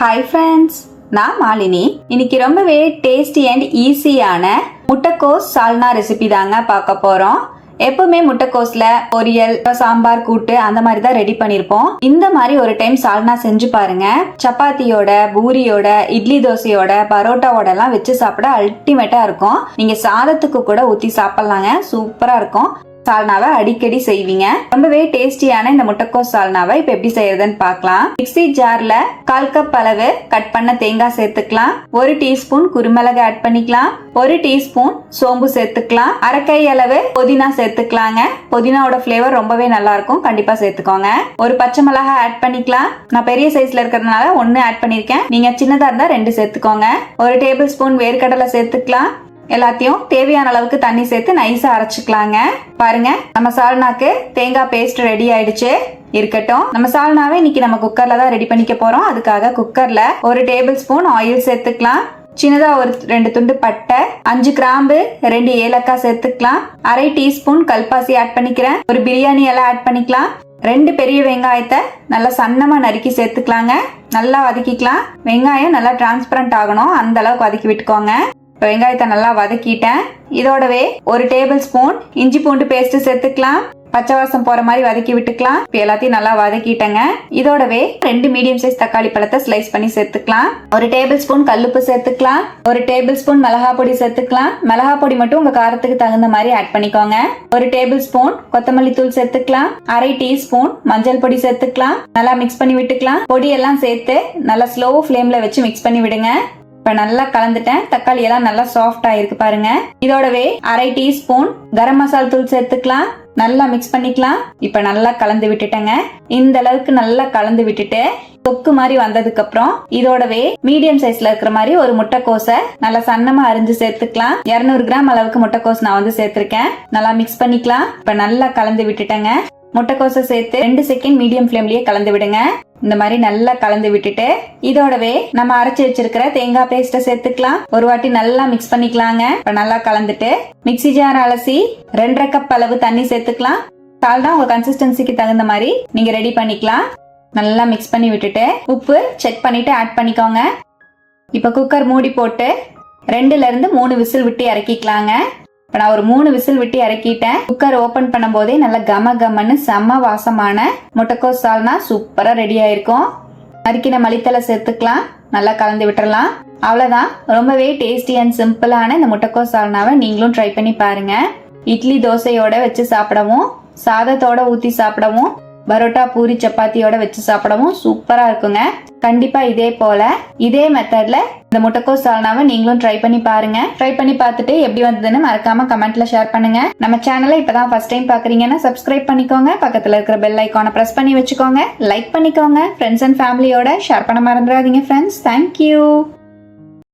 Hi friends நான் மாலினி. இன்னைக்கு ரொம்பவே டேஸ்டி அண்ட் ஈஸியான முட்டைக்கோஸ் சால்னா ரெசிபி தாங்க பார்க்க போறோம். எப்பவுமே முட்டைக்கோஸ்ல பொரியல் சாம்பார் கூட்டு அந்த மாதிரி தான் ரெடி பண்ணிருப்போம். இந்த மாதிரி ஒரு டைம் சால்னா செஞ்சு பாருங்க. சப்பாத்தியோட பூரியோட இட்லி தோசையோட பரோட்டாவோட எல்லாம் வச்சு சாப்பிட அல்டிமேட்டா இருக்கும். நீங்க சாதத்துக்கு கூட ஊத்தி சாப்பிடலாங்க. சூப்பரா இருக்கும். சால்னாவை அடிக்கடி செய்வீங்க. ரொம்பவே டேஸ்டியான இந்த முட்டைக்கோஸ் சால்னாவை இப்ப எப்படி செய்யறதுன்னு பார்க்கலாம். மிக்ஸி ஜார்ல கால் கப் அளவு கட் பண்ண தேங்காய் சேர்த்துக்கலாம். ஒரு டீஸ்பூன் குருமிளகு ஆட் பண்ணிக்கலாம். ஒரு டீஸ்பூன் சோம்பு சேர்த்துக்கலாம். அரைக்கை அளவு புதினா சேர்த்துக்கலாங்க. புதினாவோட ஃபிளேவர் ரொம்பவே நல்லா இருக்கும் கண்டிப்பா சேர்த்துக்கோங்க. ஒரு பச்சை மிளகா ஆட் பண்ணிக்கலாம். நான் பெரிய சைஸ்ல இருக்கிறதுனால ஒன்னு ஆட் பண்ணிருக்கேன் நீங்க சின்னதா இருந்தா ரெண்டு சேர்த்துக்கோங்க. ஒரு டேபிள் ஸ்பூன் வேர்க்கடலை சேர்த்துக்கலாம். எல்லாத்தையும் தேவையான அளவுக்கு தண்ணி சேர்த்து நைஸா அரைச்சுக்கலாங்க. பாருங்க நம்ம சால்னாக்கு தேங்காய் பேஸ்ட் ரெடி ஆயிடுச்சு. இருக்கட்டும். நம்ம சால்னாவே இன்னைக்கு நம்ம குக்கர்ல தான் ரெடி பண்ணிக்க போறோம். அதுக்காக குக்கர்ல ஒரு டேபிள் ஸ்பூன் ஆயில் சேர்த்துக்கலாம். சின்னதா ஒரு ரெண்டு துண்டு பட்டை அஞ்சு கிராம்பு ரெண்டு ஏலக்காய் சேர்த்துக்கலாம். அரை டீஸ்பூன் கல்பாசி ஆட் பண்ணிக்கிறேன். ஒரு பிரியாணி எல்லாம் ஆட் பண்ணிக்கலாம். ரெண்டு பெரிய வெங்காயத்தை நல்லா சன்னமா நறுக்கி சேர்த்துக்கலாங்க. நல்லா வதக்கிக்கலாம். வெங்காயம் நல்லா டிரான்ஸ்பரண்ட் ஆகணும். அந்த அளவுக்கு வதக்கி விட்டுக்கோங்க. வெங்காயத்தை நல்லா வதக்கிட்டேன். இதோடவே ஒரு டேபிள் ஸ்பூன் இஞ்சி பூண்டு பேஸ்ட் சேர்த்துக்கலாம். பச்சை வாசம் போற மாதிரி வதக்கி விட்டுக்கலாம். இப்போ எல்லாத்தையும் நல்லா வதக்கிட்டேங்க. இதோடவே ரெண்டு மீடியம் சைஸ் தக்காளி பழத்தை ஸ்லைஸ் பண்ணி சேர்த்துக்கலாம். ஒரு டேபிள் ஸ்பூன் கல்லுப்பு சேர்த்துக்கலாம். ஒரு டேபிள் ஸ்பூன் மிளகா பொடி சேர்த்துக்கலாம். மிளகா பொடி மட்டும் உங்க காரத்துக்கு தகுந்த மாதிரி ஆட் பண்ணிக்கோங்க. ஒரு டேபிள் ஸ்பூன் கொத்தமல்லி தூள் சேர்த்துக்கலாம். அரை டீஸ்பூன் மஞ்சள் பொடி சேர்த்துக்கலாம். நல்லா மிக்ஸ் பண்ணி விட்டுக்கலாம். பொடி எல்லாம் சேர்த்து நல்லா ஸ்லோ ஃப்ளேம்ல வச்சு மிக்ஸ் பண்ணி விடுங்க. இப்போ நல்லா கலந்துட்டேன். தக்காளி எல்லாம் நல்லா சாஃப்ட் ஆயிருக்கு பாருங்க. இதோடவே அரை டீஸ்பூன் கரம் மசால் தூள் சேர்த்துக்கலாம். நல்லா மிக்ஸ் பண்ணிக்கலாம். இப்ப நல்லா கலந்து விட்டுட்டேங்க. இந்த அளவுக்கு நல்லா கலந்து விட்டுட்டு தொக்கு மாதிரி வந்ததுக்கு அப்புறம் இதோடவே மீடியம் சைஸ்ல இருக்கிற மாதிரி ஒரு முட்டைக்கோசை நல்லா சன்னமா அரிஞ்சு சேர்த்துக்கலாம். 200 கிராம் அளவுக்கு முட்டைக்கோஸ் நான் வந்து சேர்த்திருக்கேன். நல்லா மிக்ஸ் பண்ணிக்கலாம். இப்ப நல்லா கலந்து விட்டுட்டேங்க. முட்டைக்கோசை சேர்த்து ரெண்டு செகண்ட் மீடியம் ஃப்ளேம்லயே கலந்து விடுங்க. இந்த மாதிரி நல்லா கலந்து விட்டுட்டு இதோடவே நம்ம அரைச்சு வச்சிருக்கிற தேங்காய் பேஸ்ட்டை சேர்த்துக்கலாம். ஒரு வாட்டி நல்லா மிக்ஸ் பண்ணிக்கலாங்க. இப்ப நல்லா கலந்துட்டு மிக்ஸி ஜார் அலசி ரெண்டரை கப் அளவு தண்ணி சேர்த்துக்கலாம். சால்னா உங்க கன்சிஸ்டன்சிக்கு தகுந்த மாதிரி நீங்க ரெடி பண்ணிக்கலாம். நல்லா மிக்ஸ் பண்ணி விட்டுட்டு உப்பு செக் பண்ணிட்டு ஆட் பண்ணிக்கோங்க. இப்ப குக்கர் மூடி போட்டு ரெண்டுல இருந்து மூணு விசில் விட்டு இறக்கிக்கலாங்க. இப்போ நான் ஒரு மூணு விசில் விட்டு இறக்கிட்டேன். குக்கர் ஓபன் பண்ணும் போதே நல்ல கம கமன்னு செம்ம வாசமான முட்டைக்கோஸ் சால்னா சூப்பரா ரெடி ஆயிருக்கும். நறுக்கின மளித்தலை சேர்த்துக்கலாம். நல்லா கலந்து விட்டுறலாம். அவ்வளோதான் ரொம்பவே டேஸ்டி அண்ட் சிம்பிளான இந்த முட்டைக்கோஸ் சால்னாவை நீங்களும் ட்ரை பண்ணி பாருங்க. இட்லி தோசையோட வச்சு சாப்பிடவும் சாதத்தோட ஊற்றி சாப்பிடவும் பரோட்டா பூரி சப்பாத்தியோட வச்சு சாப்பிடவும் சூப்பரா இருக்குங்க. கண்டிப்பா இதே போல இதே மெத்தட்ல இந்த முட்டைக்கோஸ் சால்னாவை நீங்களும் ட்ரை பண்ணி பாருங்க. ட்ரை பண்ணி பார்த்துட்டு எப்படி வந்ததுன்னு மறக்காம கமெண்ட்ல ஷேர் பண்ணுங்க. நம்ம சேனலை இப்பதான் ஃபர்ஸ்ட் டைம் பாக்குறீங்கன்னா சப்ஸ்கிரைப் பண்ணிக்கோங்க. பக்கத்துல இருக்கிற பெல் ஐக்கானை பிரஸ் பண்ணி வச்சுக்கோங்க. லைக் பண்ணிக்கோங்க. ஃப்ரெண்ட்ஸ் அண்ட் ஃபேமிலியோட ஷேர் பண்ண மறந்துடாதீங்க ஃப்ரெண்ட்ஸ் தேங்க்யூ